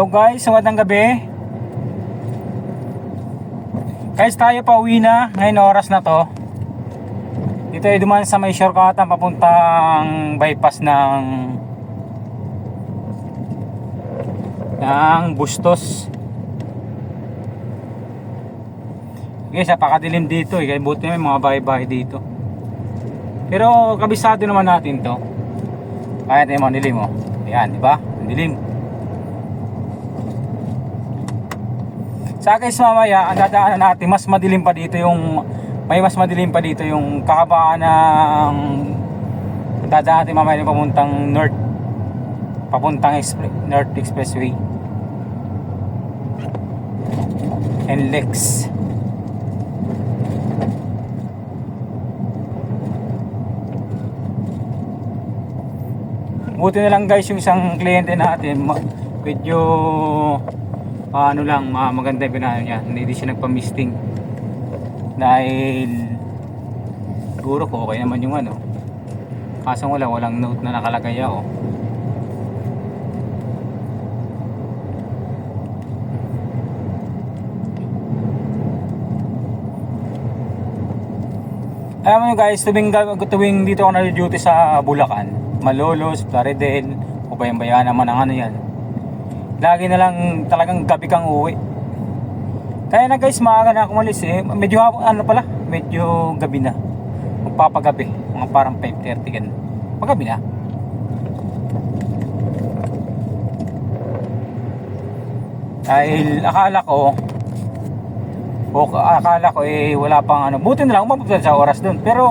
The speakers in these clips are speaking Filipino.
Hello guys, magandang gabi. Guys, tayo pa uwi na. Ngayon oras na to. Dito ay dumaan sa may shortcut ang papuntang bypass ng ng Bustos. Guys, napakadilim dito eh. Kaya buti may mga bahay-bahay dito. Pero kabisado naman natin to. Kaya tayo mga dilim oh. Ayan, di ba? Ang Sa guys mamaya, ang dadaanan natin, mas madilim pa dito yung may mas madilim pa dito yung kahabaan ng dadaan natin mamaya yung papuntang north papuntang expre- North Expressway. And Lex. Buti na lang guys yung isang kliyente natin medyo ano lang ma- maganda yung binano niya. Hindi di siya nagpa-misting. Dahil siguro ko okay naman yung ano. Kaso wala walang note na nakalagay ako. Alam mo guys tuwing, tuwing dito ako na-duty sa Bulacan Malolos, Plaridel o bayan-bayan naman ang ano yan lagi na lang talagang gabi kang uwi kaya na guys maaga na ako umalis eh. Medyo ano pala? Medyo gabi na. Magpapagabi. Mga parang 5.30 ganun. Magabi na. Dahil akala ko o akala ko eh wala pang ano. Buti na lang umabot sa oras doon pero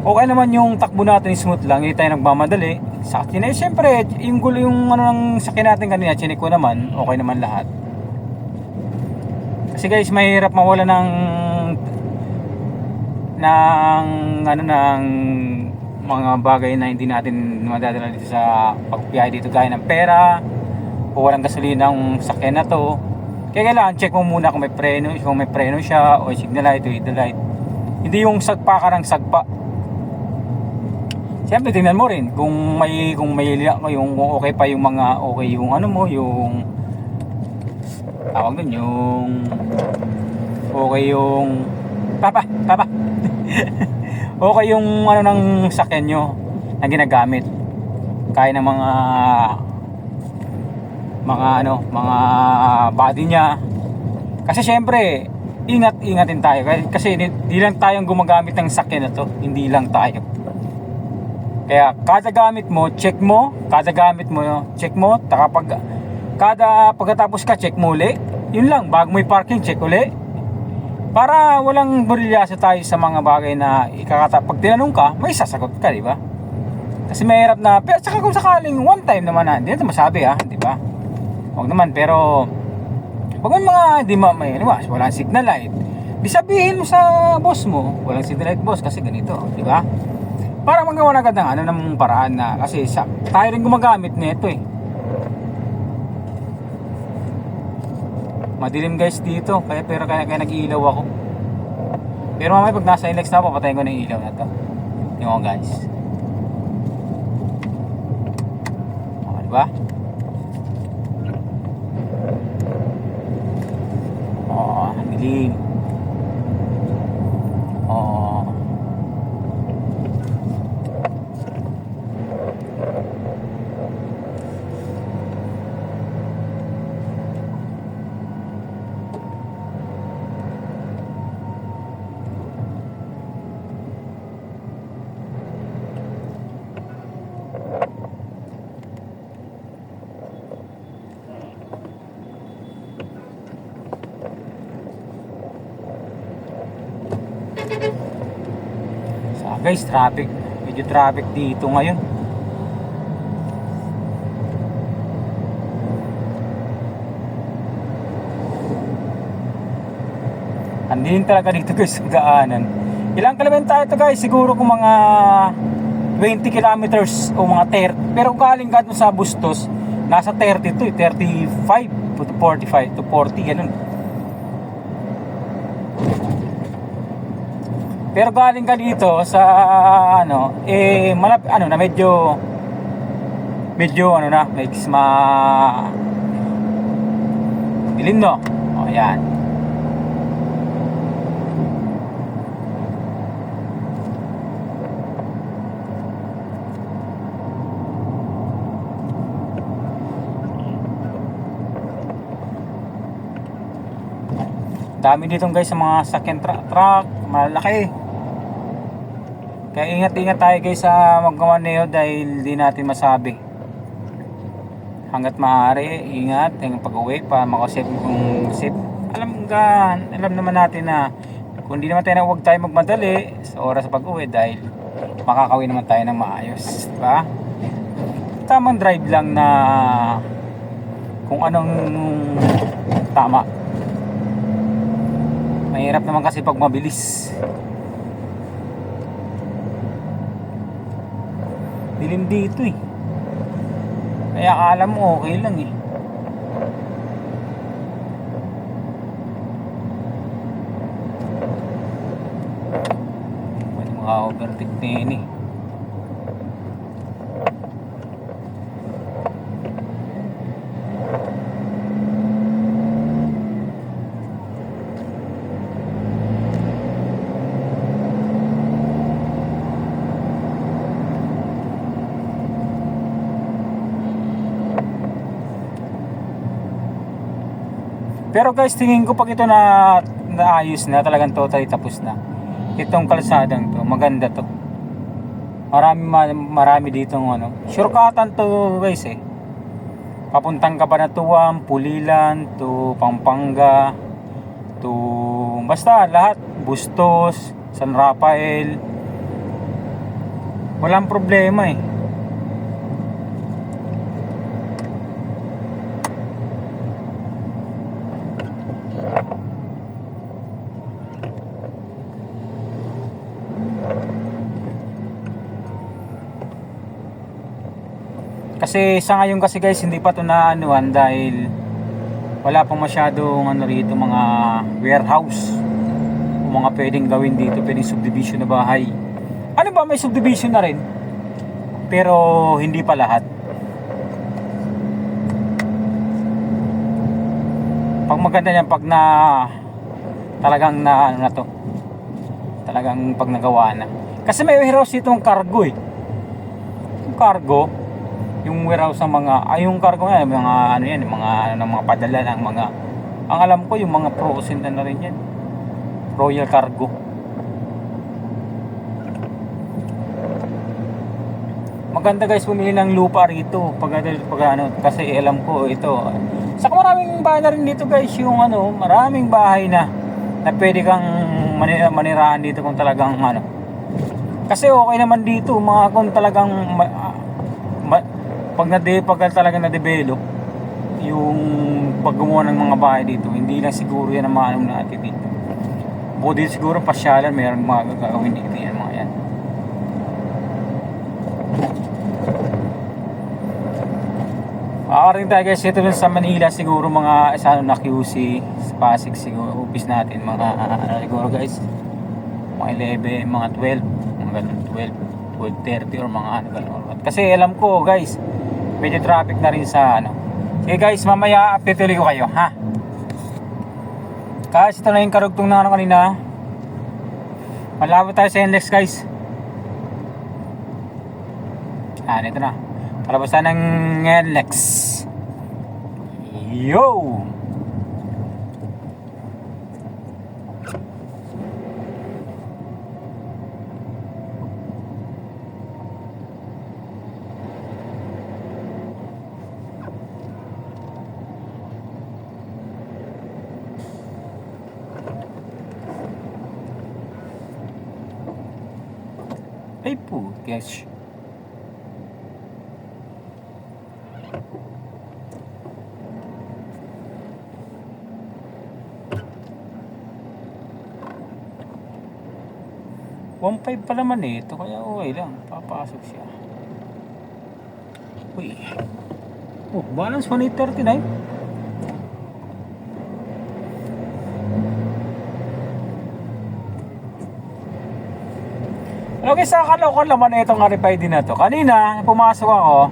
okay naman yung takbo natin smooth lang. Hindi tayo nagmamadali sa akin eh syempre yung gulo yung ano ng sakyan natin kanina chinik ko naman okay naman lahat. Kasi guys mahirap mawala ng ng ano ng mga bagay na hindi natin madadala dito sa pagbiyahe dito gaya ng pera o walang gasolina ang sakyan na to. Kaya kailangan check mo muna kung may preno kung may preno siya o signal light o headlight light. Hindi yung sagpa ka ng sagpa Siyempre tingnan mo rin kung may kung may yung kung okay pa yung mga okay yung ano mo yung tawag dun yung okay yung papa papa. Okay yung ano ng sakyan nyo na ginagamit. Kaya ng mga mga ano mga body niya. Kasi syempre ingat ingatin tayo. Kasi, kasi di, di lang tayong gumagamit ng sakyan na to. Hindi lang tayo kaya kada gamit mo, check mo, kada gamit mo, check mo, taka kada pagkatapos ka check mo uli. Yun lang, bago mo parking check uli. Para walang burilyasa tayo sa mga bagay na ikakata pag tinanong ka, may sasagot ka, di ba? Kasi mahirap na, pero saka kung sakaling one time naman na, hindi natin masabi ha, di ba? Huwag naman, pero pag may mga, di ma, may, ano ba, walang signal light, di sabihin mo sa boss mo, walang signal light boss kasi ganito, di ba? Para magawa na agad ng ano ng paraan na kasi sa, tayo rin gumagamit nito eh. Madilim guys dito kaya pero kaya, kaya nag-iilaw ako. Pero mamaya pag nasa Ilex na ako patayin ko na yung ilaw na to. Ko guys. Okay diba oh dilim guys, traffic. Medyo traffic dito ngayon. Andin talaga dito guys sa gaanan. Ilang kilometro tayo to guys? Siguro kung mga 20 kilometers o mga 30. Pero galing ka sa Bustos, nasa 30 to eh. 35 to 45 to 40 ganun. Pero galing ka dito sa ano, eh malap ano na medyo medyo ano na, makes ma Bilin no. Oh, ayan. Dami dito guys sa mga sakyan truck, truck malaki. Kaya ingat-ingat tayo guys sa magmamaneo dahil di natin masabi. Hanggat maaari, ingat yung pag-uwi para makasip kung sip. Alam ka, alam naman natin na kung di naman tayo na huwag tayo magmadali sa oras sa pag-uwi dahil makakawin naman tayo ng maayos. Diba? Tamang drive lang na kung anong tama. Mahirap naman kasi pag mabilis. Dilim dito eh. Kaya akala mo okay lang eh. Pwede mga overtake na yun eh. Pero guys, tingin ko pag ito na naayos na, talagang totally tapos na. Itong kalsadang to, maganda to. Marami ma- marami dito ano. Shortcutan to guys eh. Papuntang Cabanatuan, Pulilan, to Pampanga, to basta lahat, Bustos, San Rafael. Walang problema eh. Kasi sa ngayon kasi guys hindi pa to naanuhan dahil wala pang masyadong ano rito mga warehouse o mga pwedeng gawin dito, pwedeng subdivision na bahay. Ano ba may subdivision na rin? Pero hindi pa lahat. Pag maganda yan pag na talagang na ano na to. Talagang pag nagawa na. Kasi may warehouse dito cargo eh. Cargo, yung warehouse ng mga ay yung cargo nga mga ano yan mga ano mga padala ng mga ang alam ko yung mga frozen na rin yan. Royal Cargo. Maganda guys pumili ng lupa rito. Pag, pag ano kasi alam ko ito. Sa maraming bahay na rin dito guys yung ano maraming bahay na na pwede kang manira, manirahan dito kung talagang ano. Kasi okay naman dito mga kung talagang pag na pag talaga na develop yung paggumawa ng mga bahay dito hindi lang siguro yan ang maanong natin dito. Bukod siguro pasyalan mayroong mga gagawin dito yan mga yan. Makakarin tayo guys ito sa Manila siguro mga sa ano na QC sa Pasig siguro office natin mga ano siguro guys mga 11 mga 12 mga ganun 12 12.30 or mga ano ganun. Kasi alam ko guys medyo traffic na rin sa ano. Sige guys mamaya update ko kayo ha? Guys ito na yung karugtong na ano kanina. Malabo tayo sa index guys. Ah ito na. Palabas tayo ng NLEX yo Guys. One five pa naman eh. Ito kaya okay lang. Papasok siya. Uy. Oh, balance 139. Okay, sa kalokon naman itong RFID na to. Kanina, pumasok ako,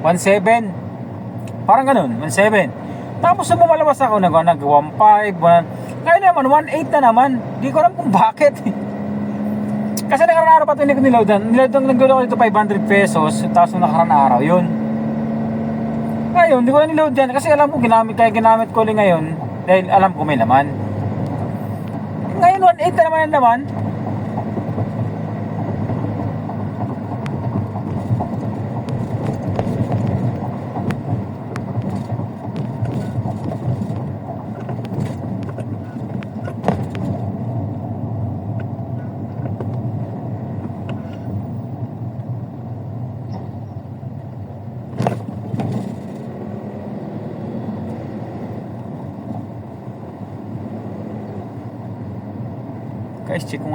17. Parang ganun, 17. Tapos nung bumalabas ako, nag, nag 1.5, 1, ngayon naman, 1.8 na naman. Di ko alam kung bakit. Kasi nakaraan araw pa ito hindi ko niloadan. Niloadan lang ko dito 500 pesos. Tapos nung nakaraan araw, yun. Ngayon, di ko na niload yan. Kasi alam ko ginamit, kaya ginamit ko ulit ngayon. Dahil alam ko may laman. Ngayon, 1.8 na naman yan naman.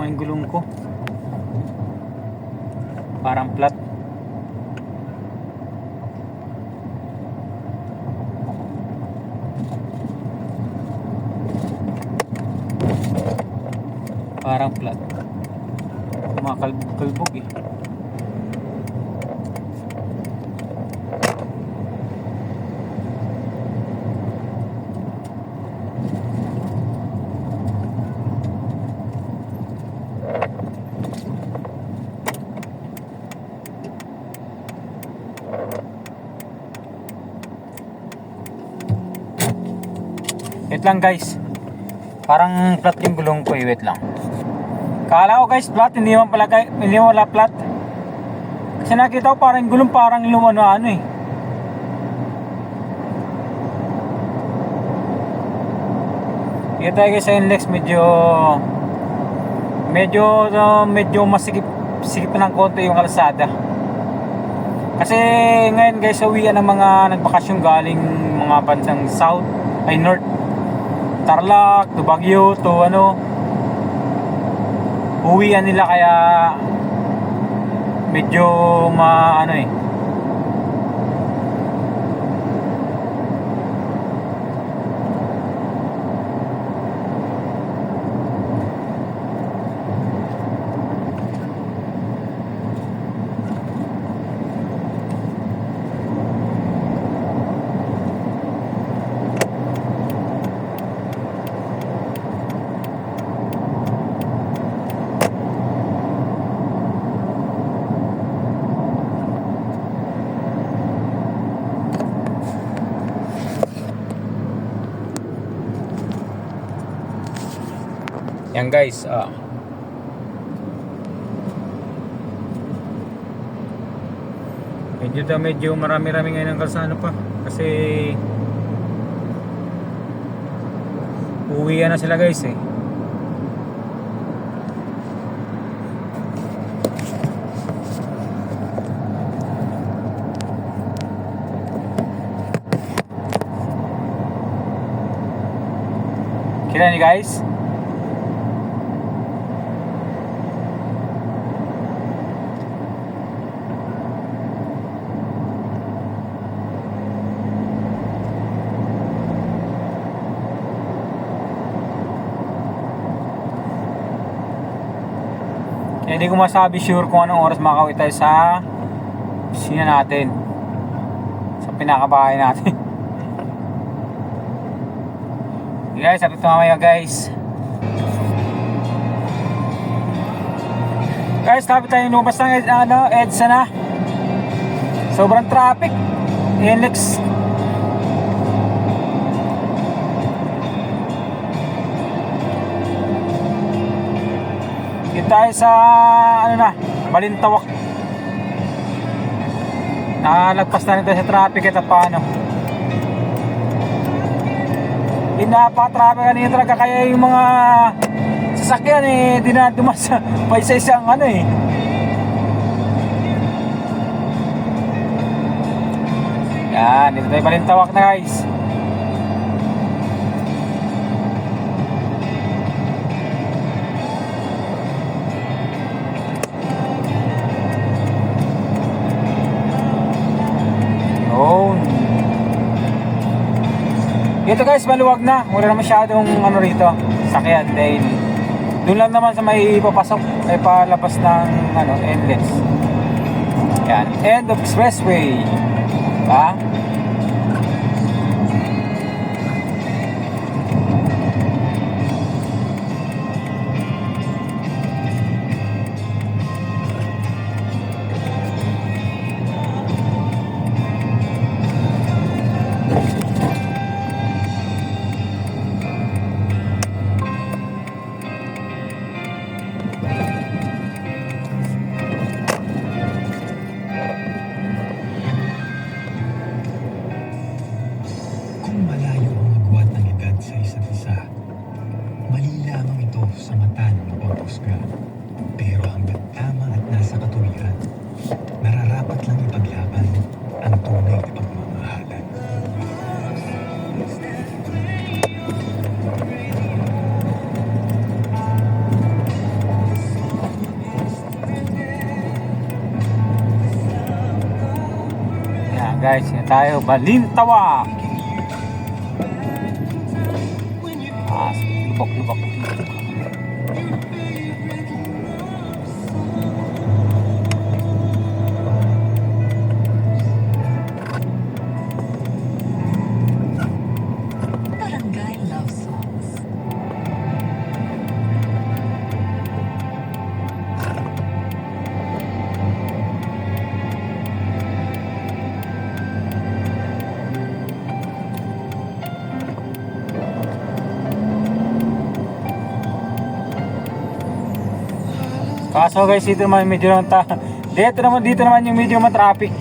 Yung gulong ko. Parang flat. Parang flat. Kumakalbog eh. Wait lang guys. Parang flat yung gulong ko eh. Wait lang. Kala ko guys flat. Hindi naman pala, guys- hindi naman wala flat. Kasi nakita ko parang gulong parang lumano ano eh. Kaya tayo guys sa inlex medyo medyo uh, medyo masikip sikip ng konti yung kalsada. Kasi ngayon guys, uwian ng mga nagbakasyon galing mga bandang south, ay north. Tarlac, to Baguio, to ano. Uwian nila kaya medyo ma ano eh. Yan guys, ah. Medyo daw medyo marami-rami ngayon ang kalsada pa kasi uwi na sila guys eh. Kita niyo guys? Hindi ko masabi sure kung anong oras makauwi tayo sa opisina natin. Sa pinakabahay natin. Okay guys, sabi mamaya guys. Guys, lapit tayo lumabas ng ano, EDSA na. Sobrang traffic. NLEX. Tayo sa ano na, Balintawak. Nakalagpas na rin sa traffic at paano. Pinapa-traffic kanina talaga kaya yung mga sasakyan eh dinadumas pa isa-isang ano eh. Yan, dito tayo Balintawak na guys. Dito guys, maluwag na. Wala na masyadong ano rito, sakyan dahil doon lang naman sa may papasok ay palabas ng ano, endless. Yan, end of expressway. Ha? Guys, yan tayo, Balintawa. Ah, lubok, lubok. Kaso guys, dito naman medyo naman ta dito naman dito naman yung medyo matraffic.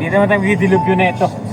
Dito naman tayo magdidilubyo na ito.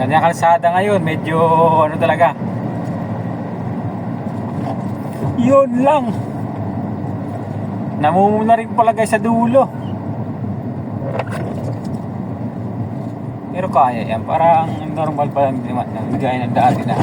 Kanya kalsada ngayon, medyo ano talaga. Yun lang. Namumuna rin pala guys sa dulo. Pero kaya yan. Parang normal pa lang gaya ng dati na.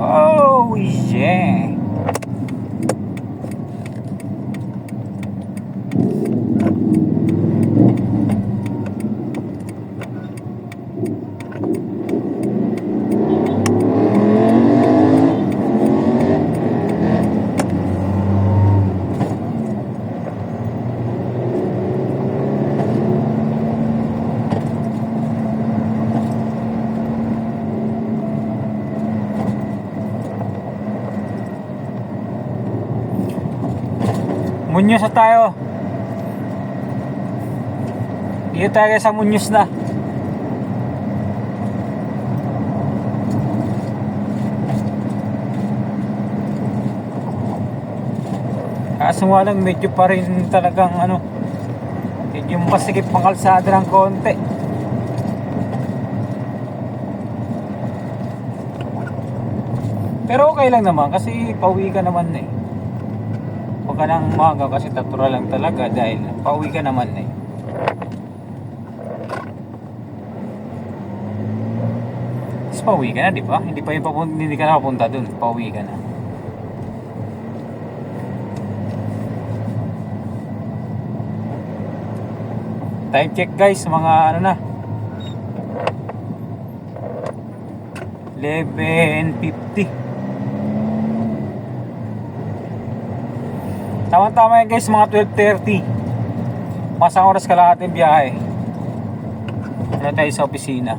Oh yeah. Munyos na tayo. Dito tayo sa Munyos na. Kaso nga lang medyo pa rin talagang ano medyo masikip pang kalsada ng konti. Pero okay lang naman kasi pauwi ka naman na eh. Ka nang umaga kasi natural lang talaga dahil pauwi ka naman eh. Tapos pauwi ka na, di ba? Hindi pa yung papunta, hindi ka na papunta dun. Pauwi ka na. Time check guys, mga ano na. 11.50 Tama-tama yan guys, mga 12.30 Masang oras ka lahat yung biyahe. Wala tayo sa opisina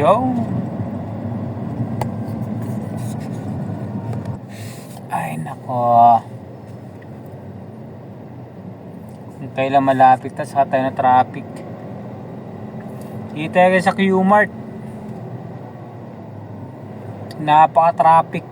Yo! Ay nako. Kung kailan malapit na sa tayo na traffic. Dito tayo sa Q-Mart. Napaka-traffic.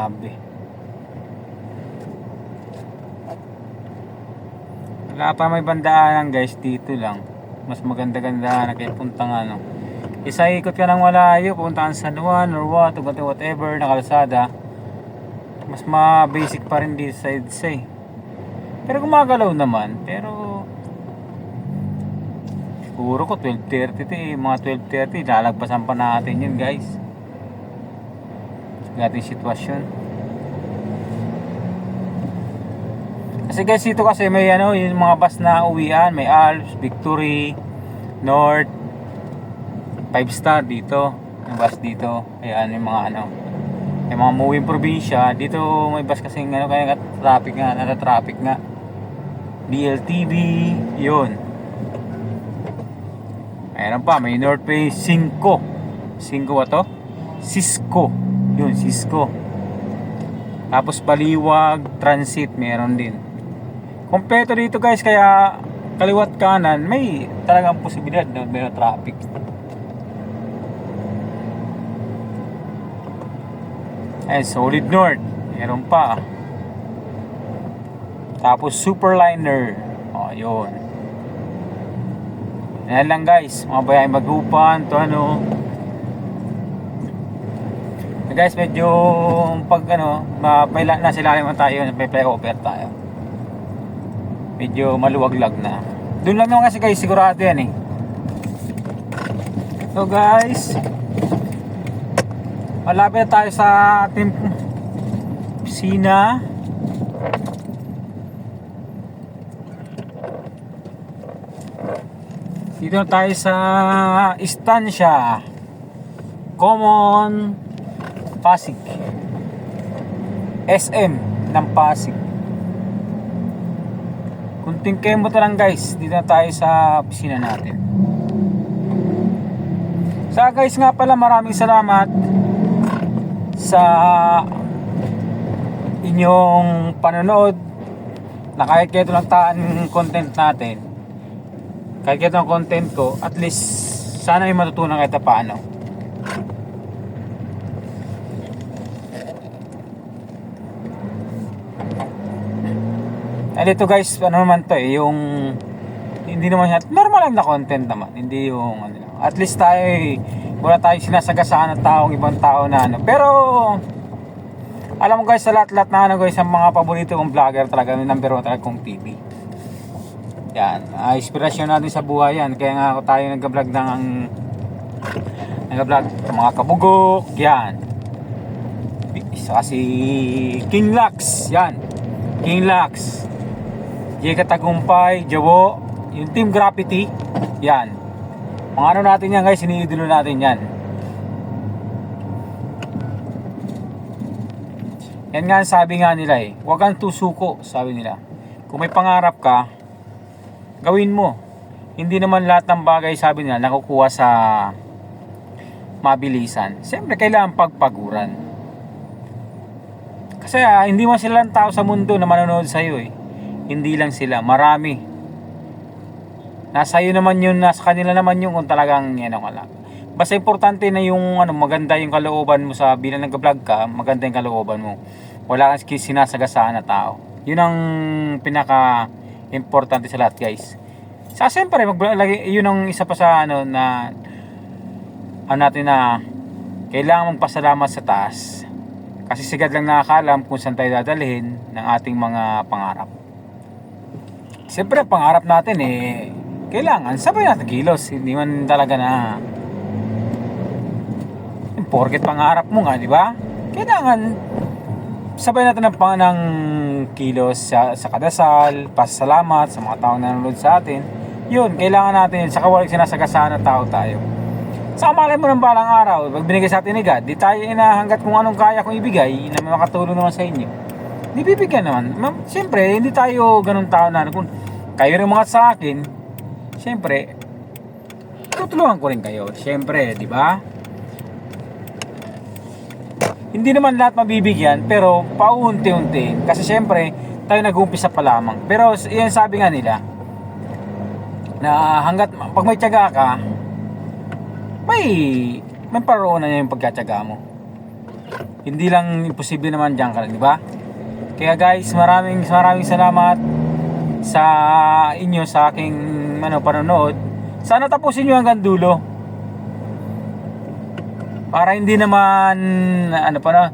Grabe. Wala pa may bandaanan guys dito lang. Mas maganda-ganda na kayo puntang ano. Isa ikot ka ng malayo, pupunta ka sa San Juan or what, or whatever na kalsada. Mas ma-basic pa rin dito sa EDSA eh. Pero gumagalaw naman. Pero siguro ko 12.30 to eh. Mga 12.30, lalagpasan pa natin yun guys ng ating sitwasyon. Kasi guys, dito kasi may ano, yung mga bus na uwian, may Alps, Victory, North, 5 star dito. Yung bus dito. Ayan, yung mga ano, yung mga moving probinsya. Dito may bus kasi ano, kaya traffic nga, nata traffic nga. DLTV, yun. Mayroon pa, may North Bay 5. 5 ba to? Cisco. Yun, Cisco. Tapos Baliwag, Transit, meron din. Kompleto dito guys, kaya kaliwat kanan, may talagang posibilidad na meron traffic. Ay, Solid North. Meron pa. Tapos Superliner. O, yun. Yan lang guys. Mga bayay magupan, to ano. Guys, medyo pag ano, mapaila na sila naman tayo, may flyover tayo. Medyo maluwaglag na. Doon lang naman kasi guys, sigurado yan eh. So guys, malapit tayo sa ating opisina. Dito na tayo sa istansya. Common Pasig. SM ng Pasig. Kunting kemo lang guys. Dito na tayo sa opisina natin. Sa guys nga pala maraming salamat sa inyong panonood na kahit kaya lang taan content natin kahit kaya content ko at least sana may matutunan kahit paano Ay dito guys, ano naman to eh, yung hindi naman siya, normal lang na content naman, hindi yung ano. At least tayo eh, wala tayo sinasagasaan ng taong ibang tao na ano. Pero alam mo guys, sa lahat-lahat na ano guys, ang mga paborito kong vlogger talaga, number one talaga kong TV. Yan, ah, inspirasyon natin sa buhay yan. Kaya nga ako tayo nag-vlog ng nag-vlog ng mga kabugok, yan. Isa si King Lux, yan. King Lux. Jeka Tagumpay, Jawo, yung Team Graffiti, yan. Mga ano natin yan guys, iniidolo natin yan. Yan nga sabi nga nila eh, huwag kang tusuko, sabi nila. Kung may pangarap ka, gawin mo. Hindi naman lahat ng bagay, sabi nila, nakukuha sa mabilisan. Siyempre, kailangan pagpaguran. Kasi ah, hindi mo sila tao sa mundo na manonood sa iyo eh. Hindi lang sila, marami. Nasa iyo naman yun, nasa kanila naman yun kung talagang yan ang wala. Basta importante na yung ano, maganda yung kalooban mo sa bilang nag-vlog ka, maganda yung kalooban mo. Wala kang sinasagasaan na tao. Yun ang pinaka importante sa lahat, guys. Sa siyempre, maglagi, yun ang isa pa sa ano na ano natin na kailangan mong pasalamat sa taas. Kasi sigad lang nakakaalam kung saan tayo dadalhin ng ating mga pangarap. Siyempre, pangarap natin eh, kailangan sabay natin kilos. Hindi man talaga na porket pangarap mo nga, di ba? Kailangan sabay natin ng pang ng kilos sa, sa kadasal, pasalamat sa mga taong nanonood sa atin Yun, kailangan natin yun. Saka walang sinasagasaan na tao tayo. Sa malay mo ng balang araw, pag binigay sa atin ni God, di tayo inahanggat kung anong kaya kong ibigay na makatulong naman sa inyo. Di bibigyan naman. Siyempre, hindi tayo ganun tao na kung kayo rin mga sa akin, siyempre, tutulungan ko rin kayo. Siyempre, di ba? Hindi naman lahat mabibigyan, pero paunti-unti. Kasi siyempre, tayo nag-uumpisa pa lamang. Pero yan sabi nga nila, na hanggat, pag may tiyaga ka, may, may paroonan niya yung pagkatyaga mo. Hindi lang imposible naman diyan ka, di ba? Kaya guys, maraming maraming salamat sa inyo sa aking ano panonood. Sana tapusin niyo hanggang dulo. Para hindi naman ano pa na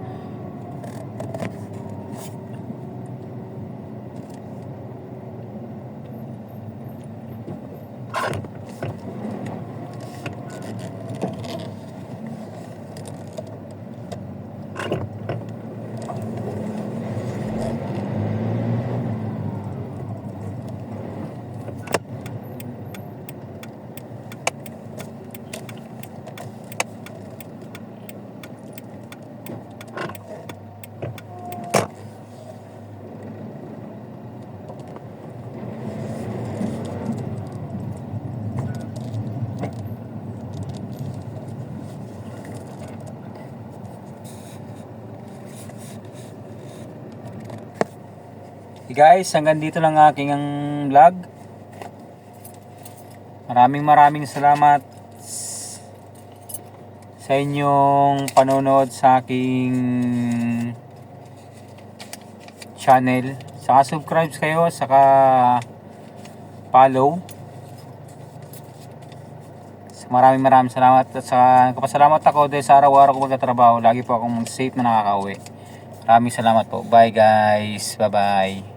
guys, hanggang dito lang aking ang vlog. Maraming maraming salamat sa inyong panonood sa aking channel. Saka subscribe kayo, saka follow. Maraming maraming salamat at sa kapasalamat ako dahil sa araw-araw ko magtatrabaho. Lagi po akong safe na nakakauwi. Maraming salamat po. Bye guys. Bye-bye.